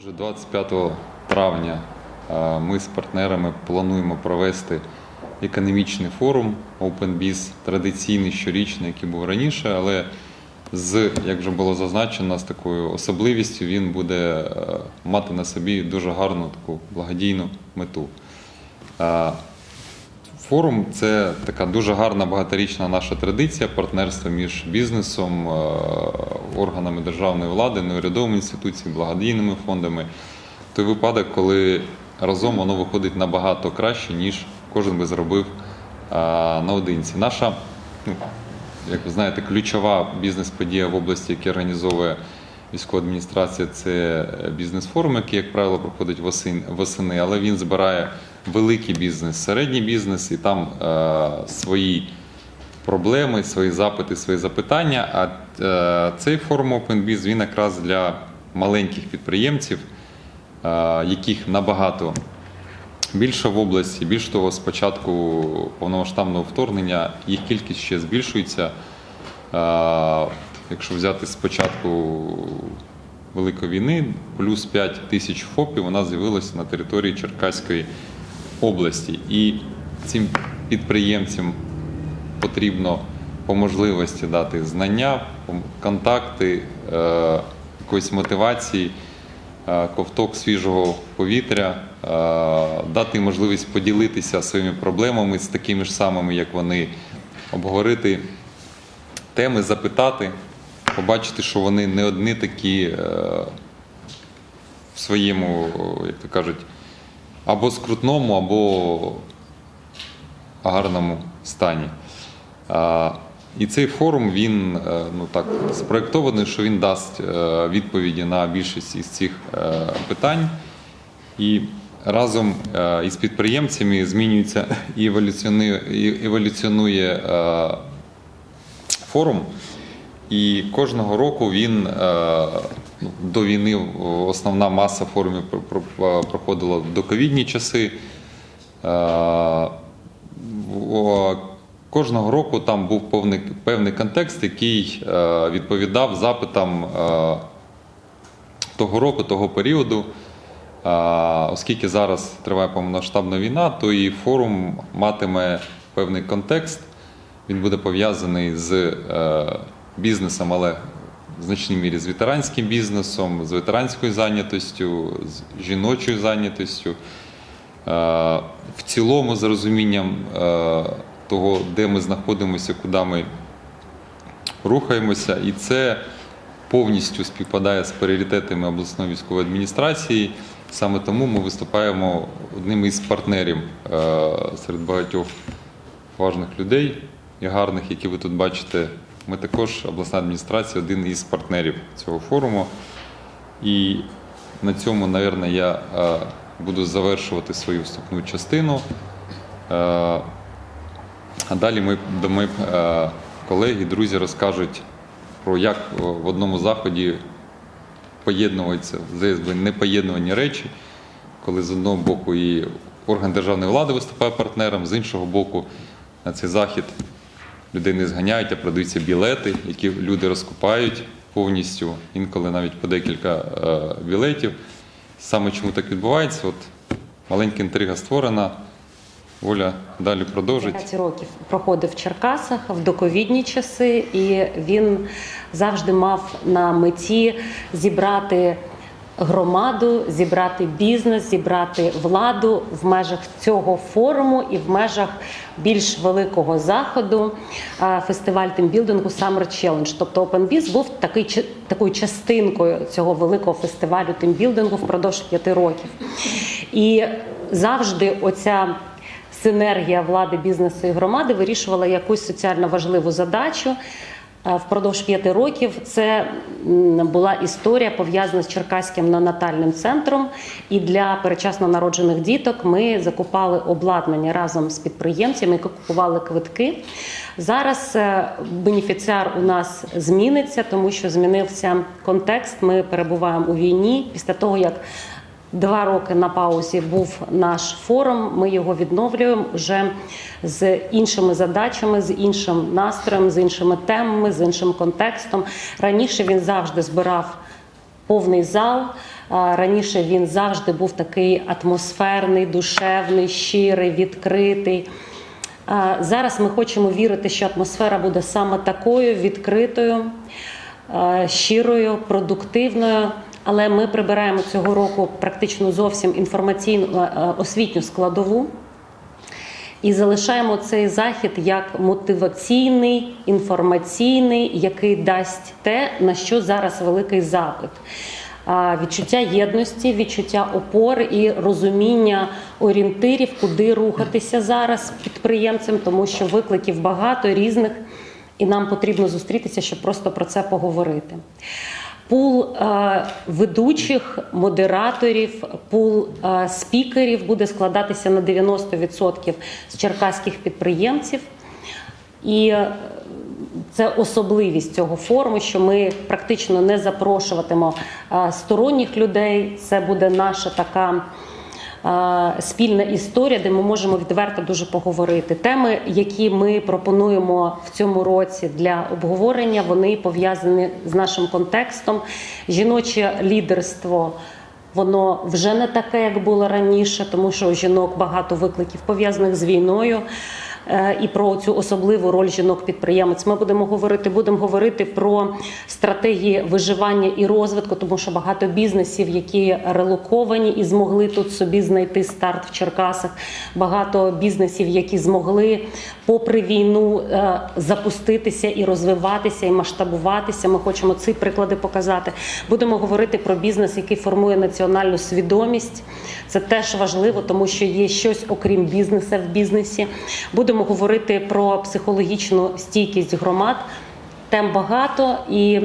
Отже, 25 травня е, ми з партнерами плануємо провести економічний форум OpenBiz, традиційний щорічний, який був раніше, але з, як вже було зазначено, з такою особливістю він буде е, мати на собі дуже гарну таку благодійну мету. Е, Форум це така дуже гарна багаторічна наша традиція партнерства між бізнесом, е, органами державної влади, неурядовими інституціями, благодійними фондами. Той випадок, коли разом воно виходить набагато краще, ніж кожен би зробив е, наодинці. Наша, ну, як ви знаєте, ключова бізнес-подія в області, яка організовує військова адміністрація, це бізнес-форум, який, як правило, проходить восени, але він збирає великий бізнес, середній бізнес, і там е, свої проблеми, свої запити, свої запитання. А е, цей форум OpenBiz, він якраз для маленьких підприємців, е, яких набагато більше в області. Більш того, з початку повномасштабного вторгнення їх кількість ще збільшується. Е, Якщо взяти з початку Великої війни, плюс 5 тисяч ФОПів у нас з'явилося на території Черкаської області. І цим підприємцям потрібно по можливості дати знання, контакти, е, якоїсь мотивації, е, ковток свіжого повітря, е, дати можливість поділитися своїми проблемами з такими ж самими, як вони, обговорити теми, запитати, побачити, що вони не одні такі в своєму, як то кажуть, або скрутному, або гарному стані. І цей форум він е, ну так спроєктований, що він дасть е, відповіді на більшість із цих е, питань. І разом із підприємцями змінюється і еволюціонує, і еволюціонує форум. І кожного року він до війни основна маса форумів про- про- проходила в доковідні часи. Е, Кожного року там був певний, певний контекст, який е, відповідав запитам е, того року, того періоду. Оскільки зараз триває повномасштабна війна, то і форум матиме певний контекст. Він буде пов'язаний з бізнесом, але в значній мірі з ветеранським бізнесом, з ветеранською зайнятостю, з жіночою зайнятостю. Е, В цілому з розумінням е, того, де ми знаходимося, куди ми рухаємося, і це повністю співпадає з пріоритетами обласної військової адміністрації. Саме тому ми виступаємо одним із партнерів е, серед багатьох важних людей і гарних, які ви тут бачите. Ми також, обласна адміністрація, один із партнерів цього форуму. І на цьому, напевно, я е, буду завершувати свою вступну частину. Е, а далі ми, мої е, колеги, друзі розкажуть про як в одному заході поєднуються непоєднувані речі, коли з одного боку і орган державної влади виступає партнером, з іншого боку, на цей захід людей не зганяють, а продаються білети, які люди розкупають повністю, інколи навіть по декілька е, білетів. Саме чому так відбувається? От маленька інтрига створена. Оля далі продовжить. 5 років проходив в Черкасах в доковідні часи, і він завжди мав на меті зібрати громаду, зібрати бізнес, зібрати владу в межах цього форуму і в межах більш великого заходу фестиваль тимбілдингу Summer Challenge. Тобто OpenBiz був такий такою частинкою цього великого фестивалю тимбілдингу впродовж п'яти років. І завжди оця синергія влади, бізнесу і громади вирішувала якусь соціально важливу задачу. Е, Впродовж п'яти років це була історія пов'язана з Черкаським неонатальним центром. І для перечасно народжених діток ми закупали обладнання разом з підприємцями, які купували квитки. Зараз е, бенефіціар у нас зміниться, тому що змінився контекст. Ми перебуваємо у війні після того, як Два роки на паузі був наш форум. Ми його відновлюємо вже з іншими задачами, з іншим настроєм, з іншими темами, з іншим контекстом. Раніше він завжди збирав повний зал. Раніше він завжди був такий атмосферний, душевний, щирий, відкритий. Зараз ми хочемо вірити, що атмосфера буде саме такою відкритою, щирою, продуктивною. Але ми прибираємо цього року практично зовсім інформаційну е, е, освітню складову. І залишаємо цей захід як мотиваційний, інформаційний, який дасть те, на що зараз великий запит. Відчуття єдності, відчуття опори і розуміння орієнтирів, куди рухатися зараз підприємцям, тому що викликів багато різних, і нам потрібно зустрітися, щоб просто про це поговорити. Пул е, ведучих, модераторів, пул е, спікерів буде складатися на 90% з черкаських підприємців. І е, це особливість цього форуму, що ми практично не запрошуватимо е, сторонніх людей. Це буде наша така спільна історія, де ми можемо відверто дуже поговорити. Теми, які ми пропонуємо в цьому році для обговорення, вони пов'язані з нашим контекстом. Жіноче лідерство. Воно вже не таке, як було раніше, тому що у жінок багато викликів пов'язаних з війною. Е, І про цю особливу роль жінок-підприємець ми будемо говорити. Будемо говорити про стратегії виживання і розвитку, тому що багато бізнесів, які релоковані і змогли тут собі знайти старт в Черкасах. Багато бізнесів, які змогли, попри війну, е, запуститися і розвиватися, і масштабуватися. Ми хочемо ці приклади показати. Будемо говорити про бізнес, який формує національну свідомість. Це теж важливо, тому що є щось окрім бізнесу в бізнесі. Будемо говорити про психологічну стійкість громад. Тем багато, і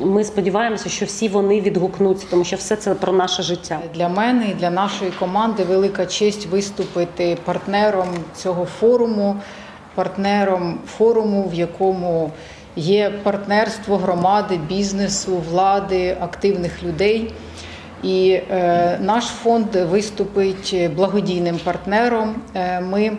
ми сподіваємося, що всі вони відгукнуться, тому що все це про наше життя. Для мене і для нашої команди велика честь виступити партнером цього форуму, партнером форуму, в якому є партнерство громади, бізнесу, влади, активних людей. І е, наш фонд виступить благодійним партнером. Е, ми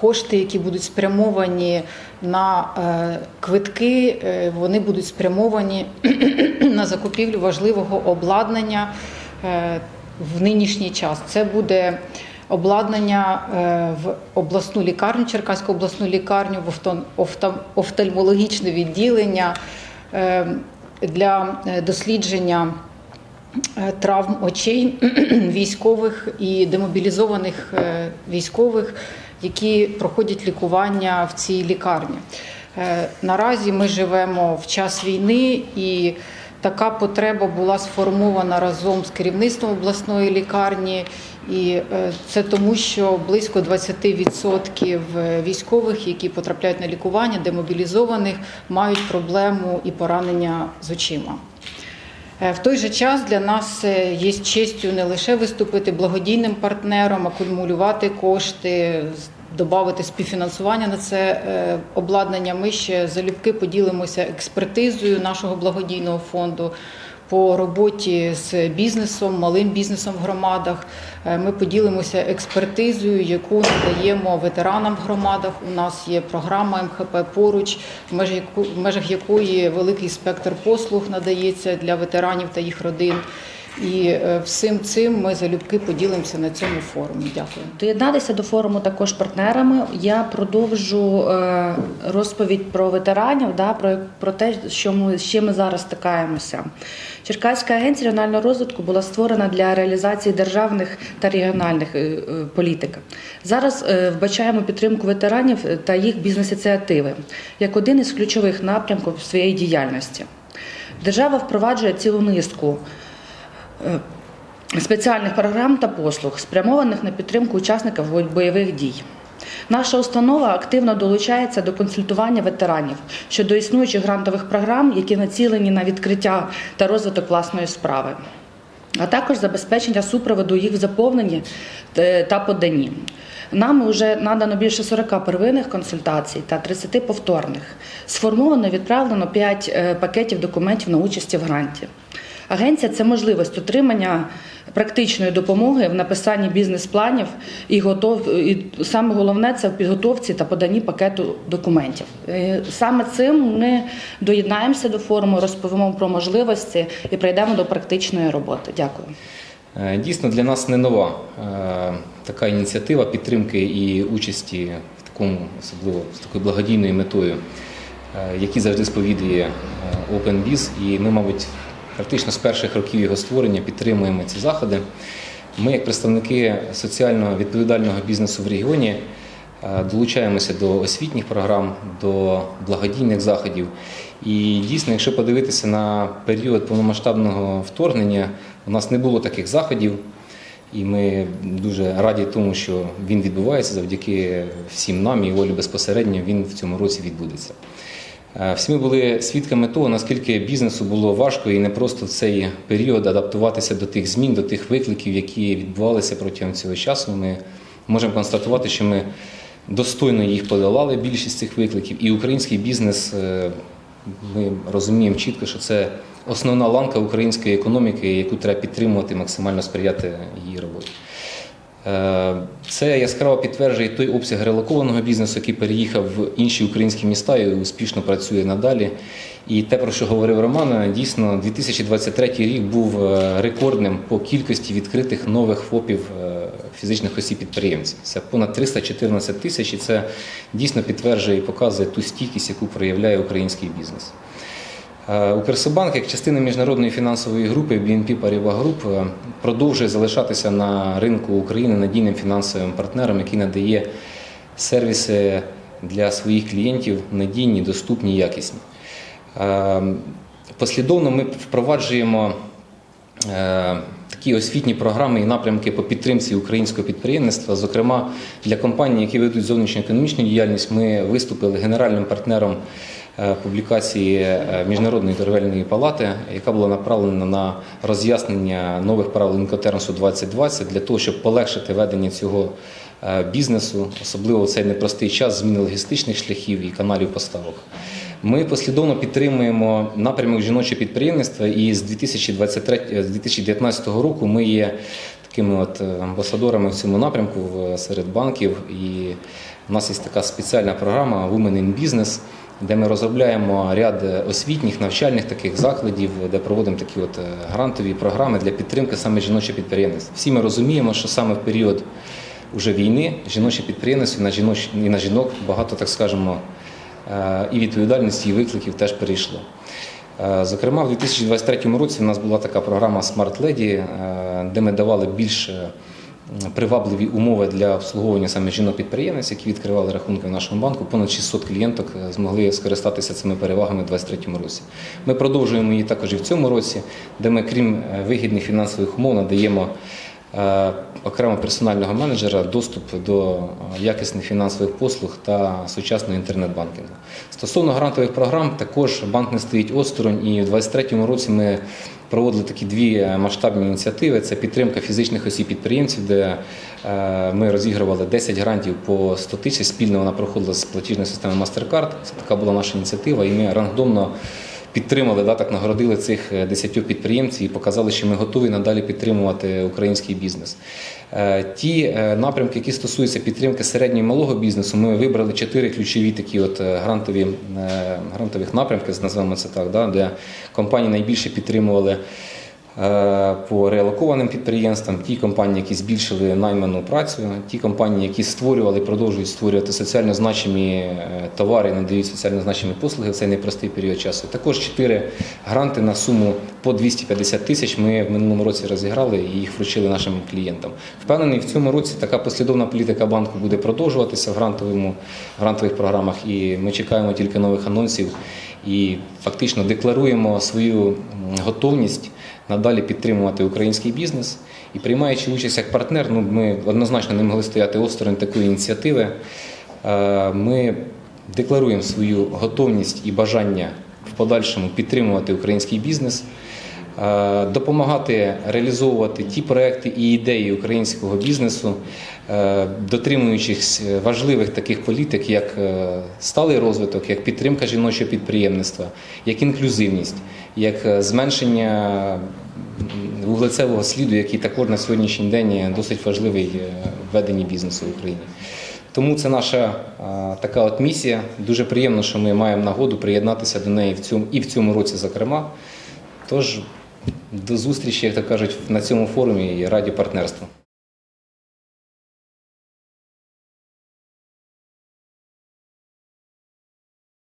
Кошти, які будуть спрямовані на е, квитки, е, вони будуть спрямовані на закупівлю важливого обладнання е, в нинішній час. Це буде обладнання е, в обласну лікарню, Черкаську обласну лікарню, в офтальмологічне відділення е, для е, дослідження е, травм очей військових і демобілізованих е, військових, які проходять лікування в цій лікарні. Е, Наразі ми живемо в час війни і така потреба була сформована разом з керівництвом обласної лікарні. І е, це тому, що близько 20% військових, які потрапляють на лікування, демобілізованих, мають проблему і поранення з очима. Е, В той же час для нас е, є честю не лише виступити благодійним партнером, акумулювати кошти, додати співфінансування на це е, обладнання. Ми ще залюбки поділимося експертизою нашого благодійного фонду. По роботі з бізнесом, малим бізнесом в громадах Е, ми поділимося експертизою, яку надаємо ветеранам в громадах. У нас є програма МХП поруч, в межах яку- в межах якої великий спектр послуг надається для ветеранів та їх родин. І е, всім цим ми залюбки поділимося на цьому форумі. Дякую. Доєднатися до форуму також партнерами. Я продовжу е, розповідь про ветеранів, да, про, про те, що ми, з чим ми зараз стикаємося. Черкаська агенція регіонального розвитку була створена для реалізації державних та регіональних е, політик. Зараз вбачаємо підтримку ветеранів та їх бізнес-ініціативи як один із ключових напрямків своєї діяльності. Держава впроваджує цілу низку спеціальних програм та послуг, спрямованих на підтримку учасників бойових дій. Наша установа активно долучається до консультування ветеранів щодо існуючих грантових програм, які націлені на відкриття та розвиток власної справи, а також забезпечення супроводу їх в заповненні е, та поданні. Нами вже надано більше 40 первинних консультацій та 30 повторних. Сформовано і відправлено 5 пакетів документів на участі в гранті. Агенція це можливість отримання практичної допомоги в написанні бізнес-планів і готов і саме головне це в підготовці та поданні пакету документів. Е, Саме цим ми доєднаємося до форуму, розповімо про можливості і прийдемо до практичної роботи. Дякую. Е, Дійсно, для нас не нова е, така ініціатива підтримки і участі в такому, особливо з такою благодійною метою, які завжди сповідує OpenBiz. І ми, мабуть, практично з перших років його створення підтримуємо ці заходи. Ми, як представники соціально відповідального бізнесу в регіоні, е, долучаємося до освітніх програм, до благодійних заходів. І дійсно, якщо подивитися на період повномасштабного вторгнення, у нас не було таких заходів, і ми дуже раді тому, що він відбувається завдяки всім нам і волі безпосередньо він в цьому році відбудеться. Е, Всі ми були свідками того, наскільки бізнесу було важко і не просто в цей період адаптуватися до тих змін, до тих викликів, які відбувалися протягом цього часу. Ми можемо констатувати, що ми достойно їх подолали, більшість цих викликів, і український бізнес. е, Ми розуміємо чітко, що це основна ланка української економіки, яку треба підтримувати, максимально сприяти її роботі. Е, Це яскраво підтверджує той обсяг релокованого бізнесу, який переїхав в інші українські міста і успішно працює надалі. І те, про що говорив Роман, дійсно 2023 рік був е, рекордним по кількості відкритих нових ФОПів е, фізичних осіб підприємців. Це понад 314 тисяч, і це дійсно підтверджує і показує ту стійкість, яку проявляє український бізнес. Е, Укрсобанк, як частина міжнародної фінансової групи BNP Paribas Group, е, продовжує залишатися на ринку України надійним фінансовим партнером, який надає сервіси для своїх клієнтів надійні, доступні, якісні. Е, Послідовно ми впроваджуємо такі освітні програми і напрямки по підтримці українського підприємництва. Зокрема, для компаній, які ведуть зовнішньоекономічну діяльність, ми виступили генеральним партнером публікації е, Міжнародної торговельної палати, яка була направлена на роз'яснення нових правил інкотермсу 2020 для того, щоб полегшити ведення цього е, бізнесу, особливо в цей непростий час зміни логістичних шляхів і каналів поставок. Ми послідовно підтримуємо напрямок жіночого підприємництва, і з 2023, з 2019 року ми є такими от е, амбасадорами в цьому напрямку серед банків. І у нас є така спеціальна програма Women in Business, де ми розробляємо ряд освітніх навчальних таких закладів, де проводимо такі от е, грантові програми для підтримки саме жіночого підприємництва. Всі ми розуміємо, що саме в період уже війни жіноче підприємництво на жіноч і на жінок багато, так скажемо, е, і відповідальності, і викликів теж перейшло. Е, Зокрема, в 2023 році в нас була така програма Lady, е, де ми давали більш е, привабливі умови для обслуговування саме жінок-підприємець, які відкривали рахунки в нашому банку. Понад 600 клієнток е, змогли скористатися цими перевагами у 2023 році. Ми продовжуємо її також і в цьому році, де ми, крім е, вигідних фінансових умов, надаємо е, окремо персонального менеджера доступ до якісних фінансових послуг та сучасного інтернет-банкінгу. Стосовно грантових програм, також банк не стоїть осторонь, і в 2023 році ми проводили такі дві е, масштабні ініціативи: це підтримка фізичних осіб підприємців, де е, ми розігрували 10 грантів по 100 тисяч. Спільно вона проходила з платіжної системи MasterCard. Це така була наша ініціатива, і ми рандомно підтримали, да, так нагородили цих десятьох 10 підприємців і показали, що ми готові надалі підтримувати український бізнес. Е, Ті е, напрямки, які стосуються підтримки середнього і малого бізнесу, ми вибрали чотири ключові такі от е, грантові, е, грантових напрямки, називаємо це так, да, де компанії найбільше підтримували е, по реалокованим підприємствам, ті компанії, які збільшили найману працю, ті компанії, які створювали продовжують створювати соціально значимі е, товари, надають соціально значимі послуги в цей непростий період часу. Також чотири гранти на суму по 250 тисяч ми в минулому році розіграли і їх вручили нашим клієнтам. Впевнений, в цьому році така послідовна політика банку буде продовжуватися в грантовому грантових програмах, і ми чекаємо тільки нових анонсів і фактично декларуємо свою готовність надалі підтримувати український бізнес. І приймаючи участь як партнер, ну ми однозначно не могли стояти осторонь такої ініціативи. Е, Ми декларуємо свою готовність і бажання в подальшому підтримувати український бізнес. Е, допомагати реалізовувати ті проекти і ідеї українського бізнесу, е, дотримуючись важливих таких політик, як е, сталий розвиток, як підтримка жіночого підприємництва, як інклюзивність, як е, зменшення вуглецевого сліду, який також на сьогоднішній день досить важливий е, в веденні бізнесу в Україні. Тому це наша а, така от місія. Дуже приємно, що ми маємо нагоду приєднатися до неї в цьому і в цьому році, зокрема. Тож до зустрічі, як то кажуть, на цьому форумі і раді партнерству.